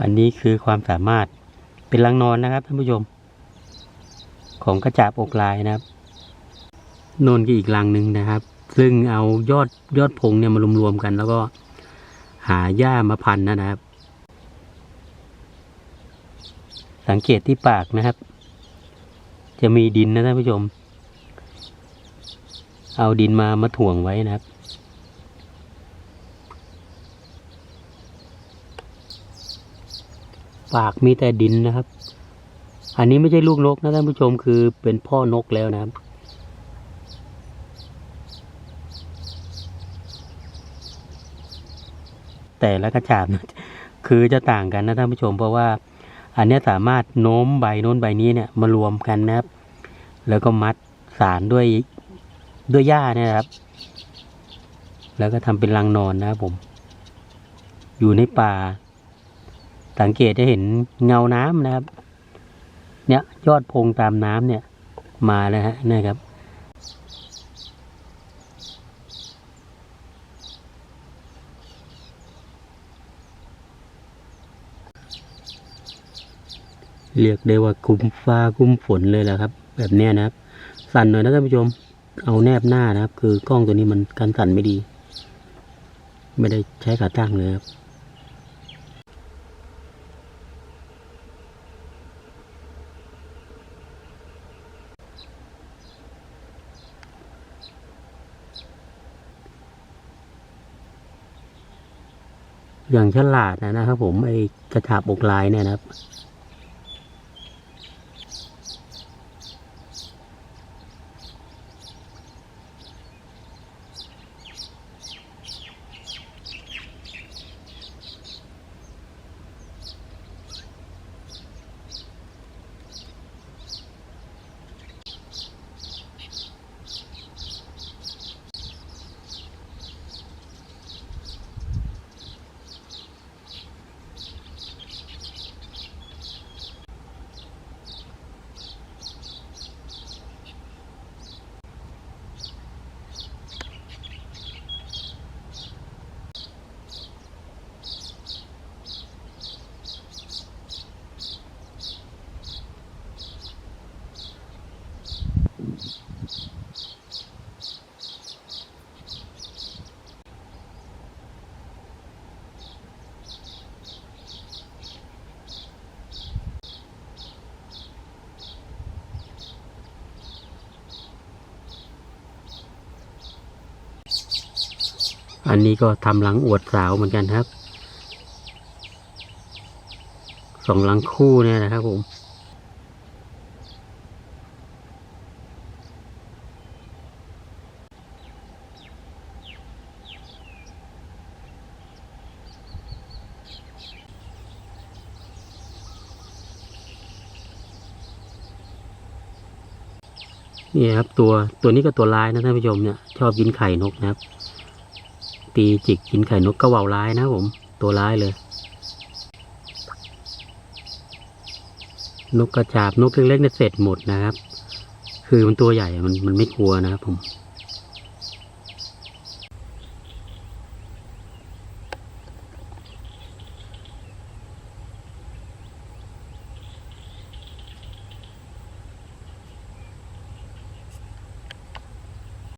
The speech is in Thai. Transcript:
อันนี้คือความสามารถเป็นรังนอนนะครับท่านผู้ชม ของกระจาบอกลายนะครับโนนก็อีกรังหนึ่งนะครับ ซึ่งเอายอดยอดพงเนี่ยมารวมๆกัน แล้วก็หาหญ้ามาพันนะครับ สังเกตที่ปากนะครับ จะมีดินนะท่านผู้ชม เอาดินมามาถ่วงไว้นะครับ ปากมีแต่ดินนะครับ อันนี้ไม่ใช่ลูกนกนะท่านผู้ชมคือเป็นพ่อนกแล้วนะครับ แต่ละกระจาบนะคือจะต่างกันนะท่านผู้ชมเพราะว่า อันนี้สามารถโน้มใบโน้นใบนี้เนี่ยมารวมกันนะครับ แล้วก็มัดสารด้วยด้วยหญ้าเนี่ยนะครับ แล้วก็ทำเป็นรังนอนนะครับผม อยู่ในป่า สังเกตจะเห็นเงาน้ำนะครับ เนี่ยยอดพงตามน้ำเนี่ย มาแล้วฮะนะครับ เรียกได้ว่าคุ้มฟ้าคุ้มฝนเลยแหละครับ แบบเนี้ยนะครับ สั่นหน่อยนะท่านผู้ชม เอาแนบหน้านะครับ คือกล้องตัวนี้มันกันสั่นไม่ดี ไม่ได้ใช้ขาตั้งเลยครับ อย่างฉลาดนะครับผมไอ้กระถาบอกลายเนี่ยนะครับ อันนี้ก็ทำหลังอวดสาวเหมือนกันครับ สองหลังคู่เนี่ยนะครับผมนี่ครับตัวตัวนี้ก็ตัวร้ายนะท่านผู้ชมเนี่ยชอบกินไข่นกนะครับ ตีจิกกินไข่นกก็วาวร้ายนะผม ตัวร้ายเลย นกกระจาบนกเล็กๆเนี่ยเสร็จหมดนะครับ คือมันตัวใหญ่มันมันไม่กลัวนะครับผม